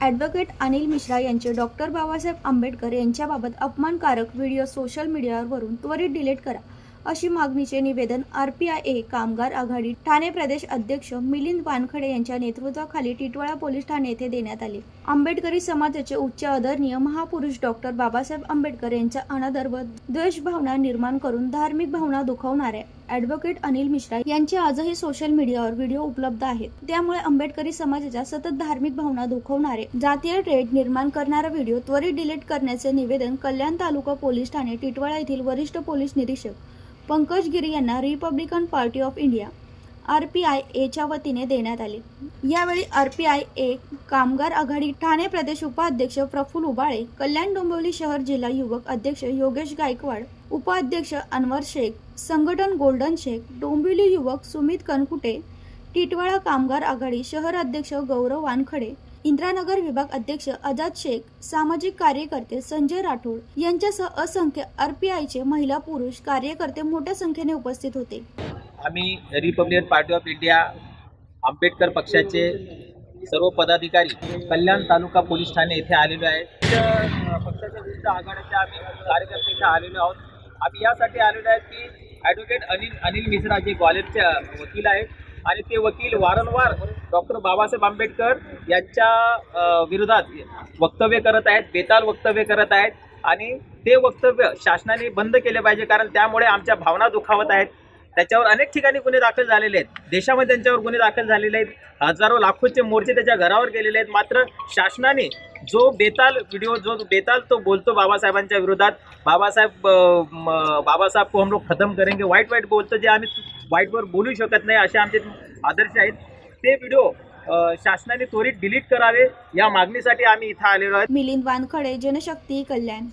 Advocate Anil Mishra यांचे doctor Babasaheb Ambedkar यांच्याबाबत अपमानकारक व्हिडिओ सोशल मीडियावरून त्वरित डिलीट करा अशी मागणीचे निवेदन आर पी आय ए कामगार आघाडी ठाणे प्रदेश अध्यक्ष मिलिंद वानखडे यांच्या नेतृत्वाखाली टिटवाळा पोलीस ठाणे येथे देण्यात आले. आंबेडकरी समाजाचे उच्च आदरणीय महापुरुष डॉक्टर बाबासाहेब आंबेडकर यांचा अनादर व द्वेषभावना निर्माण करून धार्मिक भावना दुखवणाऱ्या ॲडव्होकेट अनिल मिश्रा यांचे आजही सोशल मीडियावर व्हिडिओ उपलब्ध आहेत. त्यामुळे आंबेडकरी समाजाच्या सतत धार्मिक भावना दुखवणारे जातीय ट्रेड निर्माण करणारा व्हिडिओ त्वरित डिलीट करण्याचे निवेदन कल्याण तालुका पोलीस ठाणे टिटवाळा येथील वरिष्ठ पोलीस निरीक्षक पंकज गिरी यांना Republican party of India R P I एच्या वतीने देण्यात आले. यावेळी आर पी आय ए कामगार आघाडी ठाणे प्रदेश उपाध्यक्ष प्रफुल उबाळे कल्याण डोंबिवली शहर जिल्हा युवक अध्यक्ष योगेश गायकवाड उपाध्यक्ष अनवर शेख संघटन गोल्डन शेख डोंबिवली युवक सुमित कनकुटे टिटवाळा कामगार आघाडी शहर अध्यक्ष गौरव वानखडे इंद्रानगर विभाग अध्यक्ष आझाद शेख सामाजिक कार्यकर्ते संजय राठोड यांच्यासह असंख्य आरपीआयचे महिला पुरुष कार्यकर्ते मोठ्या संख्येने उपस्थित होते. आम्ही Republican party of India Ambedkar पक्षाचे सर्व पदाधिकारी कल्याण तालुका पोलीस ठाणे येथे आलेलो आहे. पक्षाच्या विरुद्ध आघाडीच्या आम्ही कार्यकर्ते इथे आलेलो आहोत. आम्ही यासाठी आलेलो आहे की ॲडव्होकेट अनिल अनिल मिश्रा जे ग्वाल्हेरचे वकील आहेत आणि ते वकील वारंवार डॉक्टर बाबासाहेब आंबेडकर यांच्या विरोधात वक्तव्य करत आहेत बेताल वक्तव्य करत आहेत. आणि ते वक्तव्य शासनाने बंद केले पाहिजे कारण त्यामुळे आमच्या भावना दुखावत आहेत. त्याच्यावर अनेक ठिकाणी गुन्हे दाखल झालेले आहेत. देशामध्ये त्यांच्यावर गुन्हे दाखल झालेले आहेत. हजारो लाखोचे मोर्चे त्याच्या घरावर गेलेले आहेत. मात्र शासनाने जो बेताल व्हिडिओ जो बेताल तो बोलतो बाबासाहेबांच्या विरोधात बाबासाहेब बाबासाहेब को हम लोग खतम करेंगे वाईट वाईट बोलतो जे आम्ही वाईटवर बोलू शकत नाही असे आमचे आदर्श आहेत. ते व्हिडिओ शासनाने त्वरित डिलीट करावे या मागणीसाठी आम्ही इथं आलेलो आहोत. मिलिंद वानखडे जनशक्ती कल्याण.